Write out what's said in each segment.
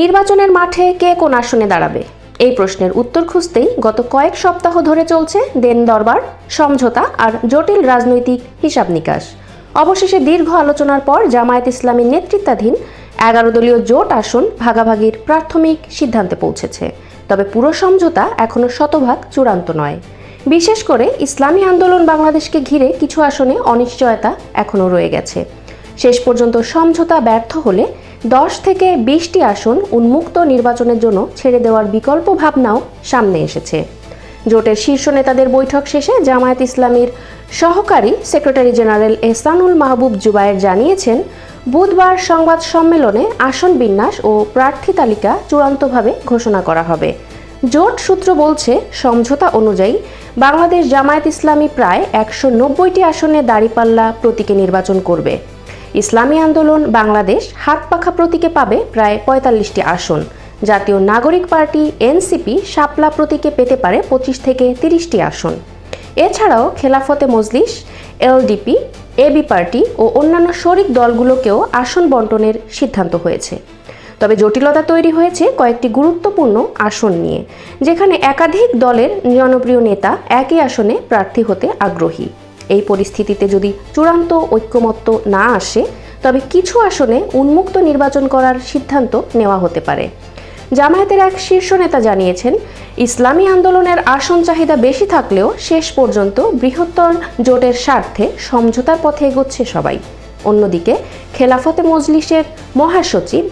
নির্বাচনের মাঠে কে কোন আসনে দাঁড়াবে? এই প্রশ্নের উত্তর খুঁজতেই গত কয়েক সপ্তাহ ধরে চলছে দেন দরবার, সমঝোতা আর জটিল রাজনৈতিক হিসাব নিকাশ। অবশেষে দীর্ঘ আলোচনার পর জামায়াত ইসলামীর নেতৃত্বাধীন এগারো দলীয় জোট আসন ভাগাভাগির প্রাথমিক সিদ্ধান্তে পৌঁছেছে। তবে পুরো সমঝোতা এখনও শতভাগ চূড়ান্ত নয়। বিশেষ করে ইসলামী আন্দোলন বাংলাদেশকে ঘিরে কিছু আসনে অনিশ্চয়তা এখনও রয়ে গেছে। শেষ পর্যন্ত সমঝোতা ব্যর্থ হলে দশ থেকে বিশটি আসন উন্মুক্ত নির্বাচনের জন্য ছেড়ে দেওয়ার বিকল্প ভাবনাও সামনে এসেছে। জোটের শীর্ষ নেতাদের বৈঠক শেষে জামায়াত ইসলামীর সহকারী সেক্রেটারি জেনারেল এহসানুল মাহবুব জুবায়ের জানিয়েছেন, বুধবার সংবাদ সম্মেলনে আসন বিন্যাস ও প্রার্থী তালিকা চূড়ান্তভাবে ঘোষণা করা হবে। জোট সূত্র বলছে, সমঝোতা অনুযায়ী বাংলাদেশ জামায়াত ইসলামী প্রায় একশো নব্বইটি আসনে দাঁড়িপাল্লা প্রতীকে নির্বাচন করবে। ইসলামী আন্দোলন বাংলাদেশ হাত পাখা প্রতীকে পাবে প্রায় পঁয়তাল্লিশটি আসন। জাতীয় নাগরিক পার্টি এনসিপি শাপলা প্রতীকে পেতে পারে পঁচিশ থেকে তিরিশটি আসন। এছাড়াও খেলাফতে মজলিস, এলডিপি, এবি পার্টি ও অন্যান্য শরিক দলগুলোকেও আসন বন্টনের সিদ্ধান্ত হয়েছে। তবে জটিলতা তৈরি হয়েছে কয়েকটি গুরুত্বপূর্ণ আসন নিয়ে, যেখানে একাধিক দলের জনপ্রিয় নেতা একই আসনে প্রার্থী হতে আগ্রহী। এই পরিস্থিতিতে যদি চূড়ান্ত ঐক্যমত্য না আসে, তবে কিছু আসনে উন্মুক্ত নির্বাচন করার সিদ্ধান্ত নেওয়া হতে পারে। জামায়াতের এক শীর্ষ নেতা জানিয়েছেন, ইসলামী আন্দোলনের আসন চাহিদা বেশি থাকলেও শেষ পর্যন্ত বৃহত্তর জোটের স্বার্থে সমঝোতার পথে এগোচ্ছে সবাই। অন্যদিকে, খেলাফতে মজলিসের মহাসচিব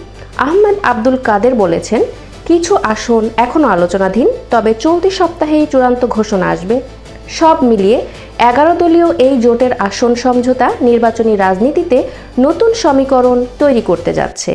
আহমেদ আব্দুল কাদের বলেছেন, কিছু আসন এখনও আলোচনাধীন, তবে চলতি সপ্তাহেই চূড়ান্ত ঘোষণা আসবে। সব মিলিয়ে এগারো দলীয় এই জোটের আসন সমঝোতা নির্বাচনী রাজনীতিতে নতুন সমীকরণ তৈরি করতে যাচ্ছে।